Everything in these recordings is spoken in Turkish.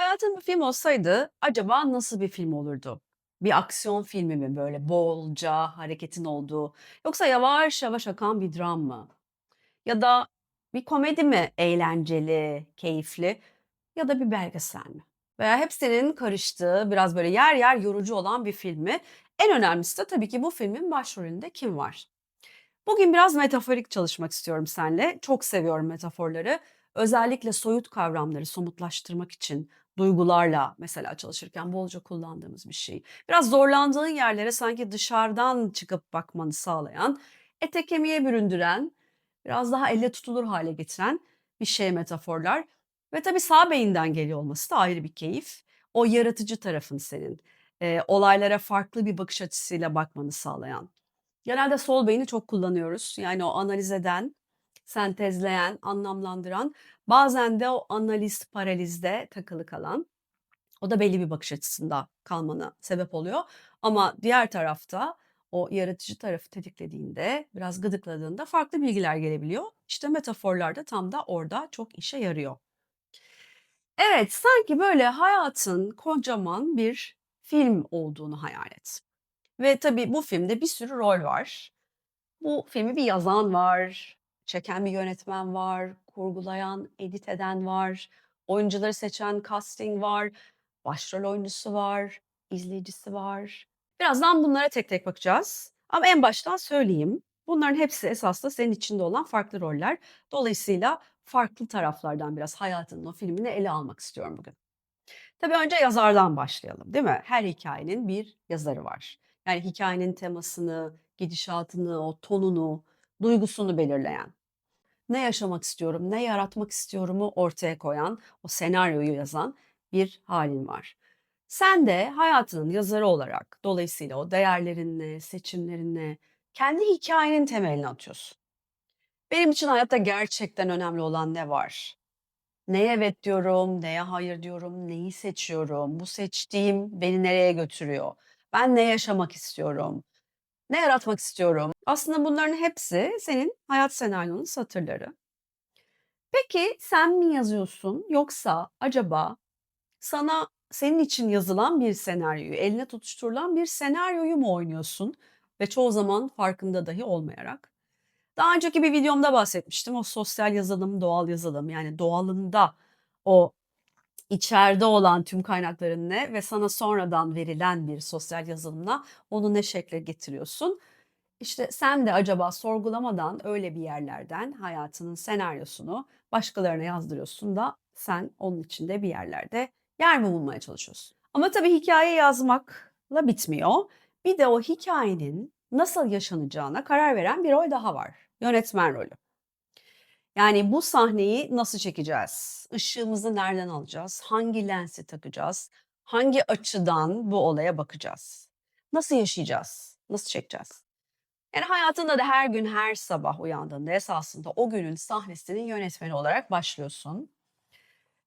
Hayatın bir film olsaydı acaba nasıl bir film olurdu? Bir aksiyon filmi mi böyle bolca hareketin olduğu yoksa yavaş yavaş akan bir dram mı? Ya da bir komedi mi eğlenceli, keyifli ya da bir belgesel mi? Veya hepsinin karıştığı biraz böyle yer yer yorucu olan bir film mi? En önemlisi de tabii ki bu filmin başrolünde kim var? Bugün biraz metaforik çalışmak istiyorum seninle. Çok seviyorum metaforları. Özellikle soyut kavramları somutlaştırmak için duygularla mesela çalışırken bolca kullandığımız bir şey. Biraz zorlandığın yerlere sanki dışarıdan çıkıp bakmanı sağlayan, ete kemiğe büründüren, biraz daha elle tutulur hale getiren bir şey metaforlar. Ve tabii sağ beyinden geliyor olması da ayrı bir keyif. O yaratıcı tarafın senin. Eee, olaylara farklı bir bakış açısıyla bakmanı sağlayan. Genelde sol beyni çok kullanıyoruz. Yani o analiz eden, sentezleyen, anlamlandıran, bazen de o analiz paralizde takılı kalan. O da belli bir bakış açısında kalmana sebep oluyor. Ama diğer tarafta o yaratıcı tarafı tetiklediğinde, biraz gıdıkladığında farklı bilgiler gelebiliyor. İşte metaforlar da tam da orada çok işe yarıyor. Evet, sanki böyle hayatın kocaman bir film olduğunu hayal et. Ve tabii bu filmde bir sürü rol var. Bu filmi bir yazan var, çeken bir yönetmen var, kurgulayan, edit eden var, oyuncuları seçen casting var, başrol oyuncusu var, izleyicisi var. Birazdan bunlara tek tek bakacağız. Ama en baştan söyleyeyim. Bunların hepsi esasında senin içinde olan farklı roller. Dolayısıyla farklı taraflardan biraz hayatının o filmini ele almak istiyorum bugün. Tabii önce yazardan başlayalım, değil mi? Her hikayenin bir yazarı var. Yani hikayenin temasını, gidişatını, o tonunu, duygusunu belirleyen. Ne yaşamak istiyorum, ne yaratmak istiyorumu ortaya koyan, o senaryoyu yazan bir halin var. Sen de hayatının yazarı olarak dolayısıyla o değerlerinle, seçimlerinle kendi hikayenin temelini atıyorsun. Benim için hayatta gerçekten önemli olan ne var? Neye evet diyorum, neye hayır diyorum, neyi seçiyorum, bu seçtiğim beni nereye götürüyor? Ben ne yaşamak istiyorum? Ne yaratmak istiyorum? Aslında bunların hepsi senin hayat senaryonun satırları. Peki sen mi yazıyorsun yoksa acaba sana senin için yazılan bir senaryoyu, eline tutuşturulan bir senaryoyu mu oynuyorsun ve çoğu zaman farkında dahi olmayarak? Daha önceki bir videomda bahsetmiştim. O sosyal yazılım, doğal yazılım yani doğalında o içeride olan tüm kaynakların ne ve sana sonradan verilen bir sosyal yazılımla onu ne şekle getiriyorsun? İşte sen de acaba sorgulamadan öyle bir yerlerden hayatının senaryosunu başkalarına yazdırıyorsun da sen onun içinde bir yerlerde yer mi bulmaya çalışıyorsun? Ama tabii hikaye yazmakla bitmiyor. Bir de o hikayenin nasıl yaşanacağına karar veren bir rol daha var. Yönetmen rolü. Yani bu sahneyi nasıl çekeceğiz? Işığımızı nereden alacağız? Hangi lensi takacağız? Hangi açıdan bu olaya bakacağız? Nasıl yaşayacağız? Nasıl çekeceğiz? Yani hayatında da her gün her sabah uyandığında esasında o günün sahnesinin yönetmeni olarak başlıyorsun.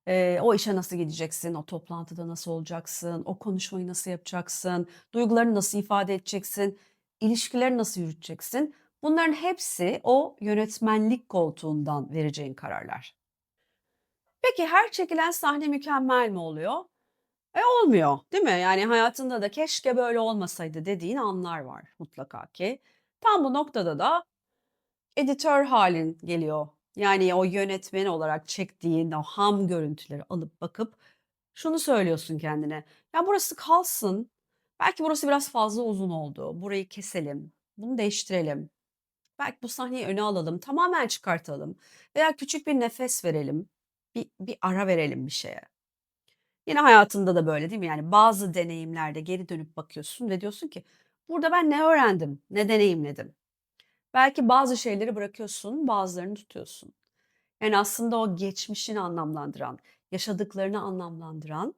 Eee, o işe nasıl gideceksin? O toplantıda nasıl olacaksın? O konuşmayı nasıl yapacaksın? Duygularını nasıl ifade edeceksin? İlişkileri nasıl yürüteceksin? Bunların hepsi o yönetmenlik koltuğundan vereceğin kararlar. Peki her çekilen sahne mükemmel mi oluyor? E olmuyor, değil mi? Yani hayatında da keşke böyle olmasaydı dediğin anlar var mutlaka ki. Tam bu noktada da editör halin geliyor. Yani o yönetmen olarak çektiğin o ham görüntüleri alıp bakıp şunu söylüyorsun kendine. Ya burası kalsın. Belki burası biraz fazla uzun oldu. Burayı keselim. Bunu değiştirelim. Belki bu sahneyi öne alalım. Tamamen çıkartalım. Veya küçük bir nefes verelim. Bir, bir ara verelim bir şeye. Yine hayatında da böyle değil mi? Yani bazı deneyimlerde geri dönüp bakıyorsun ve diyorsun ki burada ben ne öğrendim, ne deneyimledim. Belki bazı şeyleri bırakıyorsun, bazılarını tutuyorsun. Yani aslında o geçmişini anlamlandıran, yaşadıklarını anlamlandıran,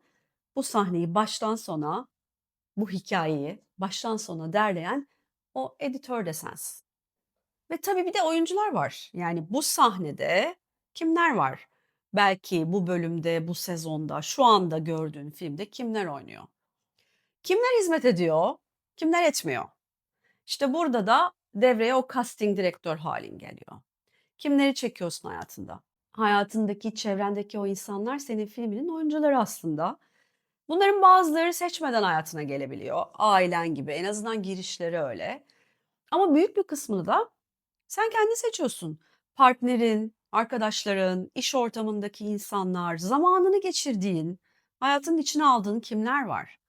bu sahneyi baştan sona, bu hikayeyi baştan sona derleyen o editör de sensin. Ve tabii bir de oyuncular var. Yani bu sahnede kimler var? Belki bu bölümde, bu sezonda, şu anda gördüğün filmde kimler oynuyor? Kimler hizmet ediyor? Kimler etmiyor? İşte burada da devreye o casting direktör halin geliyor. Kimleri çekiyorsun hayatında? hayatındaki, çevrendeki o insanlar senin filminin oyuncuları aslında. Bunların bazıları seçmeden hayatına gelebiliyor. Ailen gibi. En azından girişleri öyle. Ama büyük bir kısmını da sen kendin seçiyorsun. Partnerin, arkadaşların, iş ortamındaki insanlar, zamanını geçirdiğin, hayatının içine aldığın kimler var?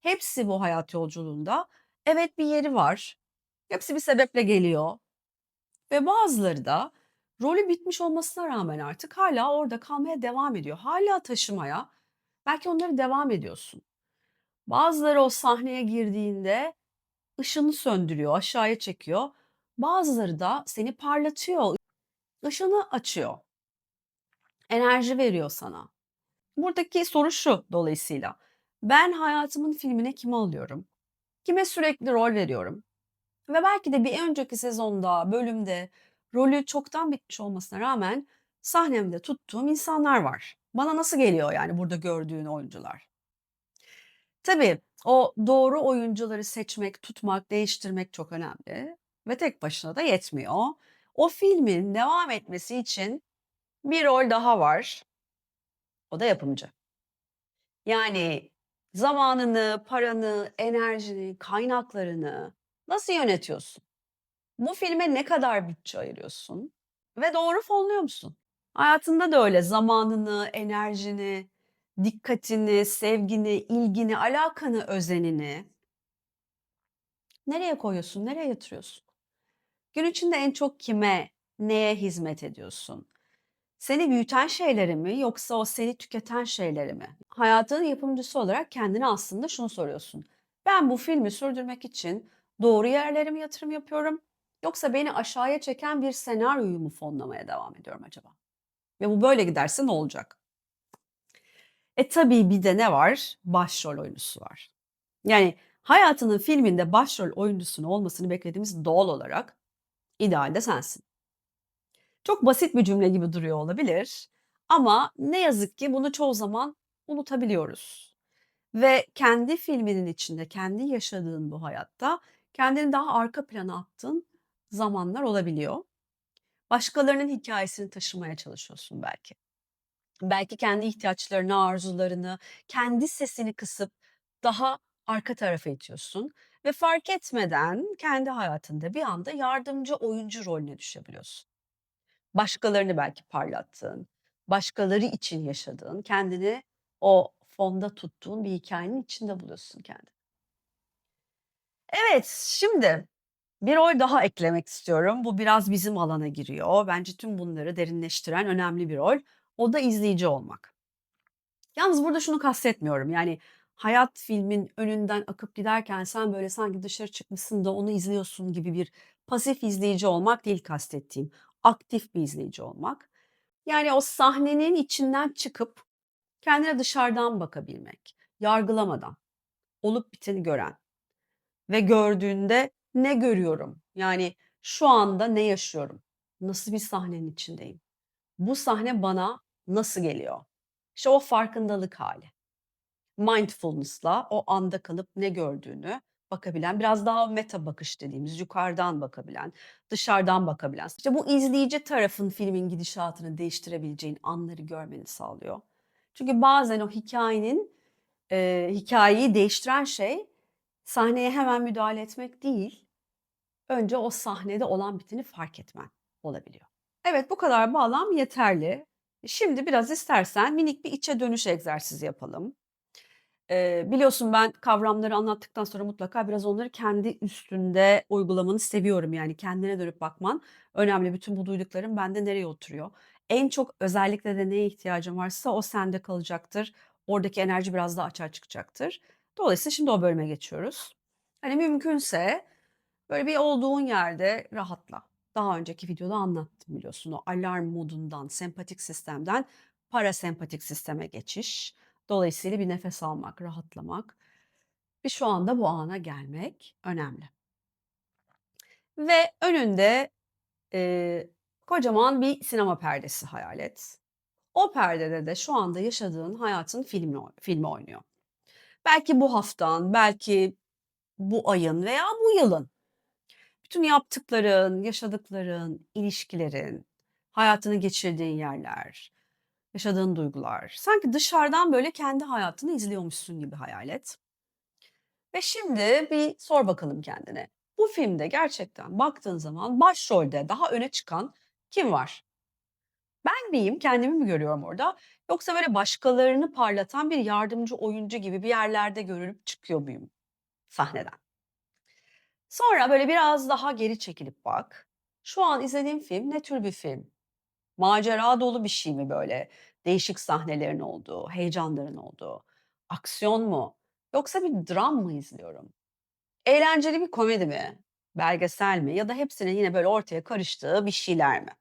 Hepsi bu hayat yolculuğunda evet bir yeri var. Hepsi bir sebeple geliyor ve bazıları da rolü bitmiş olmasına rağmen artık hala orada kalmaya devam ediyor. Hala taşımaya belki onları devam ediyorsun. Bazıları o sahneye girdiğinde ışını söndürüyor, aşağıya çekiyor. Bazıları da seni parlatıyor, ışını açıyor. Enerji veriyor sana. Buradaki soru şu dolayısıyla. Ben hayatımın filmine kimi alıyorum? Kime sürekli rol veriyorum? Ve belki de bir önceki sezonda, bölümde rolü çoktan bitmiş olmasına rağmen sahnemde tuttuğum insanlar var. Bana nasıl geliyor yani burada gördüğün oyuncular? Tabii o doğru oyuncuları seçmek, tutmak, değiştirmek çok önemli ve tek başına da yetmiyor. O filmin devam etmesi için bir rol daha var. O da yapımcı. Yani zamanını, paranı, enerjini, kaynaklarını nasıl yönetiyorsun? Bu filme ne kadar bütçe ayırıyorsun ve doğru fonluyor musun? Hayatında da öyle zamanını, enerjini, dikkatini, sevgini, ilgini, alakanı, özenini nereye koyuyorsun, nereye yatırıyorsun? Gün içinde en çok kime, neye hizmet ediyorsun? Seni büyüten şeyleri mi yoksa o seni tüketen şeyleri mi? Hayatının yapımcısı olarak kendine aslında şunu soruyorsun. Ben bu filmi sürdürmek için doğru yerlere mi yatırım yapıyorum yoksa beni aşağıya çeken bir senaryoyu mu fonlamaya devam ediyorum acaba? Ve bu böyle giderse ne olacak? E tabii bir de ne var? Başrol oyuncusu var. Yani hayatının filminde başrol oyuncusunun olmasını beklediğimiz doğal olarak idealde sensin. Çok basit bir cümle gibi duruyor olabilir ama ne yazık ki bunu çoğu zaman unutabiliyoruz. Ve kendi filminin içinde, kendi yaşadığın bu hayatta kendini daha arka plana attığın zamanlar olabiliyor. Başkalarının hikayesini taşımaya çalışıyorsun belki. Belki kendi ihtiyaçlarını, arzularını, kendi sesini kısıp daha arka tarafa itiyorsun ve fark etmeden kendi hayatında bir anda yardımcı oyuncu rolüne düşebiliyorsun. Başkalarını belki parlattığın, başkaları için yaşadığın, kendini o fonda tuttuğun bir hikayenin içinde buluyorsun kendini. Evet, şimdi bir rol daha eklemek istiyorum. Bu biraz bizim alana giriyor. Bence tüm bunları derinleştiren önemli bir rol. O da izleyici olmak. Yalnız burada şunu kastetmiyorum. Yani hayat filmin önünden akıp giderken sen böyle sanki dışarı çıkmışsın da onu izliyorsun gibi bir pasif izleyici olmak değil kastettiğim. Aktif bir izleyici olmak. Yani o sahnenin içinden çıkıp kendine dışarıdan bakabilmek, yargılamadan, olup biteni gören ve gördüğünde ne görüyorum? Yani şu anda ne yaşıyorum? Nasıl bir sahnenin içindeyim? Bu sahne bana nasıl geliyor? İşte o farkındalık hali. Mindfulness'la o anda kalıp ne gördüğünü bakabilen, biraz daha meta bakış dediğimiz, yukarıdan bakabilen, dışarıdan bakabilen. İşte bu izleyici tarafın filmin gidişatını değiştirebileceğin anları görmeni sağlıyor. Çünkü bazen o hikayenin eee, hikâyeyi değiştiren şey sahneye hemen müdahale etmek değil, önce o sahnede olan biteni fark etmen olabiliyor. Evet, bu kadar bağlam yeterli. Şimdi biraz istersen minik bir içe dönüş egzersizi yapalım. Eee, biliyorsun ben kavramları anlattıktan sonra mutlaka biraz onları kendi üstünde uygulamanı seviyorum. Yani kendine dönüp bakman önemli. Bütün bu duyduklarım bende nereye oturuyor? En çok özellikle de neye ihtiyacın varsa o sende kalacaktır. Oradaki enerji biraz daha açığa çıkacaktır. Dolayısıyla şimdi o bölüme geçiyoruz. Hani mümkünse böyle bir olduğun yerde rahatla. Daha önceki videoda anlattım biliyorsun o alarm modundan, sempatik sistemden parasempatik sisteme geçiş. Dolayısıyla bir nefes almak, rahatlamak ve şu anda bu ana gelmek önemli. Ve önünde, eee, kocaman bir sinema perdesi hayal et. O perdede de şu anda yaşadığın hayatın filmi filmi oynuyor. Belki bu haftan, belki bu ayın veya bu yılın. Bütün yaptıkların, yaşadıkların, ilişkilerin, hayatını geçirdiğin yerler, yaşadığın duygular. Sanki dışarıdan böyle kendi hayatını izliyormuşsun gibi hayal et. Ve şimdi bir sor bakalım kendine. Bu filmde gerçekten baktığın zaman başrolde daha öne çıkan kim var? Ben miyim? Kendimi mi görüyorum orada? Yoksa böyle başkalarını parlatan bir yardımcı oyuncu gibi bir yerlerde görünüp çıkıyor muyum sahneden? Sonra böyle biraz daha geri çekilip bak. Şu an izlediğim film ne tür bir film? Macera dolu bir şey mi böyle? Değişik sahnelerin olduğu, heyecanların olduğu. Aksiyon mu? Yoksa bir dram mı izliyorum? Eğlenceli bir komedi mi? Belgesel mi? Ya da hepsinin yine böyle ortaya karıştığı bir şeyler mi?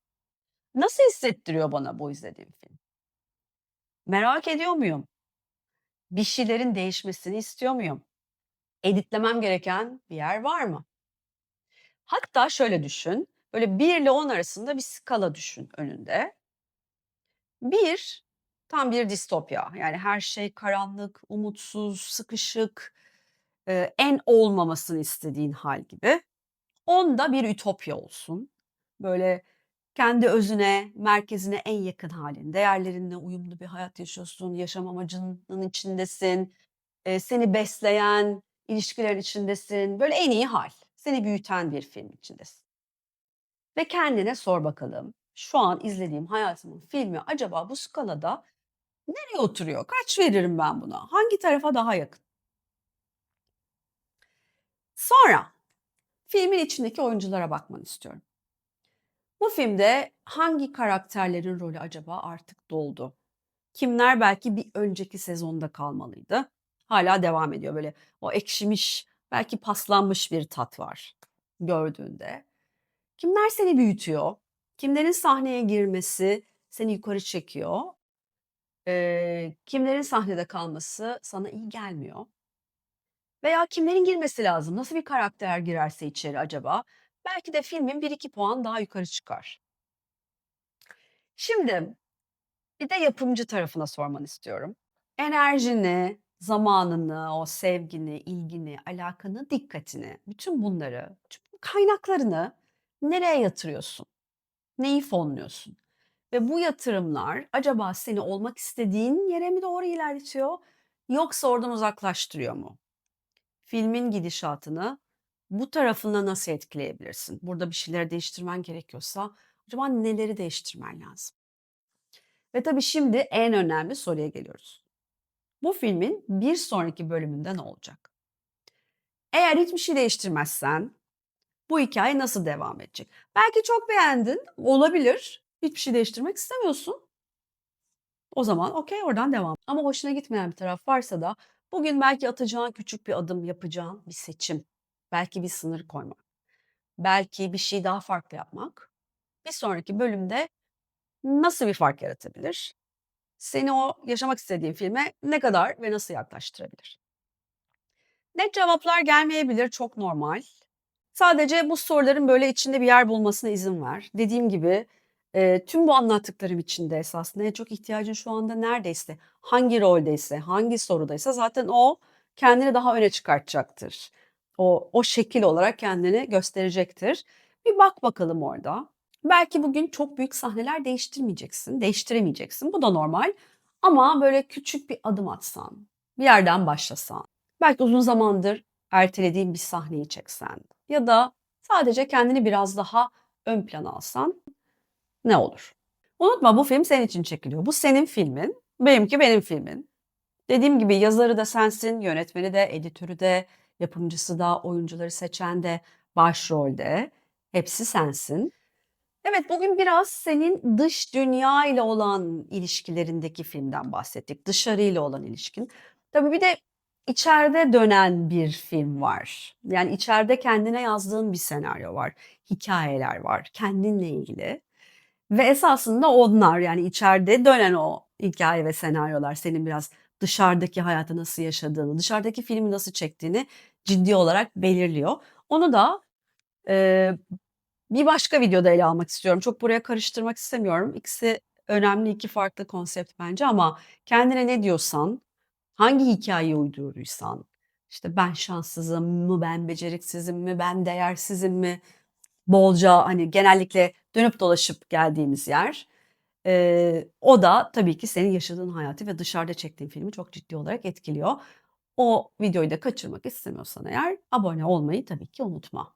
Nasıl hissettiriyor bana bu izlediğim film? Merak ediyor muyum? Bir şeylerin değişmesini istiyor muyum? Editlemem gereken bir yer var mı? Hatta şöyle düşün, böyle 1 ile 10 arasında bir skala düşün önünde. 1 tam bir distopya. Yani her şey karanlık, umutsuz, sıkışık, en olmamasını istediğin hal gibi. 10 da bir ütopya olsun. Böyle kendi özüne, merkezine en yakın hâlin, değerlerinle uyumlu bir hayat yaşıyorsun, yaşam amacının içindesin, eee, seni besleyen ilişkilerin içindesin. Böyle en iyi hâl, seni büyüten bir film içindesin. Ve kendine sor bakalım, şu an izlediğim hayatımın filmi acaba bu skalada nereye oturuyor? Kaç veririm ben buna? Hangi tarafa daha yakın? Sonra filmin içindeki oyunculara bakmanı istiyorum. Bu filmde hangi karakterlerin rolü acaba artık doldu? Kimler belki bir önceki sezonda kalmalıydı? Hâlâ devam ediyor. Böyle o ekşimiş, belki paslanmış bir tat var gördüğünde. Kimler seni büyütüyor? Kimlerin sahneye girmesi seni yukarı çekiyor? Eee, kimlerin sahnede kalması sana iyi gelmiyor? Veya kimlerin girmesi lazım? Nasıl bir karakter girerse içeri acaba? Belki de filmin 1-2 puan daha yukarı çıkar. Şimdi bir de yapımcı tarafına sormanı istiyorum. Enerjini, zamanını, o sevgini, ilgini, alakanı, dikkatini, bütün bunları, tüm kaynaklarını nereye yatırıyorsun? Neyi fonluyorsun? Ve bu yatırımlar acaba seni olmak istediğin yere mi doğru ilerletiyor yoksa oradan uzaklaştırıyor mu? Filmin gidişatını bu tarafına nasıl etkileyebilirsin? Burada bir şeyleri değiştirmen gerekiyorsa acaba neleri değiştirmen lazım? Ve tabii şimdi en önemli soruya geliyoruz. Bu filmin bir sonraki bölümünde ne olacak? Eğer hiçbir şey değiştirmezsen bu hikâye nasıl devam edecek? Belki çok beğendin, olabilir. Hiçbir şey değiştirmek istemiyorsun. O zaman okay, oradan devam. Ama hoşuna gitmeyen bir taraf varsa da bugün belki atacağın küçük bir adım, yapacağın bir seçim, belki bir sınır koymak, belki bir şeyi daha farklı yapmak bir sonraki bölümde nasıl bir fark yaratabilir? Seni o yaşamak istediğin filme ne kadar ve nasıl yaklaştırabilir? Net cevaplar gelmeyebilir, çok normal. Sadece bu soruların böyle içinde bir yer bulmasına izin ver. Dediğim gibi, eee, tüm bu anlattıklarım içinde esasında en çok ihtiyacın şu anda neredeyse, hangi roldeyse, hangi sorudaysa zaten o kendini daha öne çıkartacaktır. O o şekil olarak kendini gösterecektir. Bir bak bakalım orada. Belki bugün çok büyük sahneler değiştirmeyeceksin, değiştiremeyeceksin. Bu da normal ama böyle küçük bir adım atsan, bir yerden başlasan, belki uzun zamandır ertelediğin bir sahneyi çeksen ya da sadece kendini biraz daha ön plana alsan ne olur? Unutma bu film senin için çekiliyor. Bu senin filmin, benimki benim filmin. Dediğim gibi yazarı da sensin, yönetmeni de, editörü de, yapımcısı da, oyuncuları seçen de, başrolde. Hepsi sensin. Evet, bugün biraz senin dış dünya ile olan ilişkilerindeki filmden bahsettik. Dışarıyla olan ilişkin. Tabii bir de içeride dönen bir film var. Yani içeride kendine yazdığın bir senaryo var. Hikâyeler var kendinle ilgili ve esasında onlar, yani içeride dönen o hikâye ve senaryolar senin biraz dışarıdaki hayatı nasıl yaşadığını, dışarıdaki filmi nasıl çektiğini ciddi olarak belirliyor. Onu da, eee, bir başka videoda ele almak istiyorum. Çok buraya karıştırmak istemiyorum. İkisi önemli 2 farklı konsept bence ama kendine ne diyorsan, hangi hikâyeyi uydurduysan, işte ben şanssızım mı, ben beceriksizim mi, ben değersizim mi, bolca, hani, genellikle dönüp dolaşıp geldiğimiz yer. Eee, o da tabii ki senin yaşadığın hayatı ve dışarıda çektiğin filmi çok ciddi olarak etkiliyor. O videoyu da kaçırmak istemiyorsan eğer abone olmayı tabii ki unutma.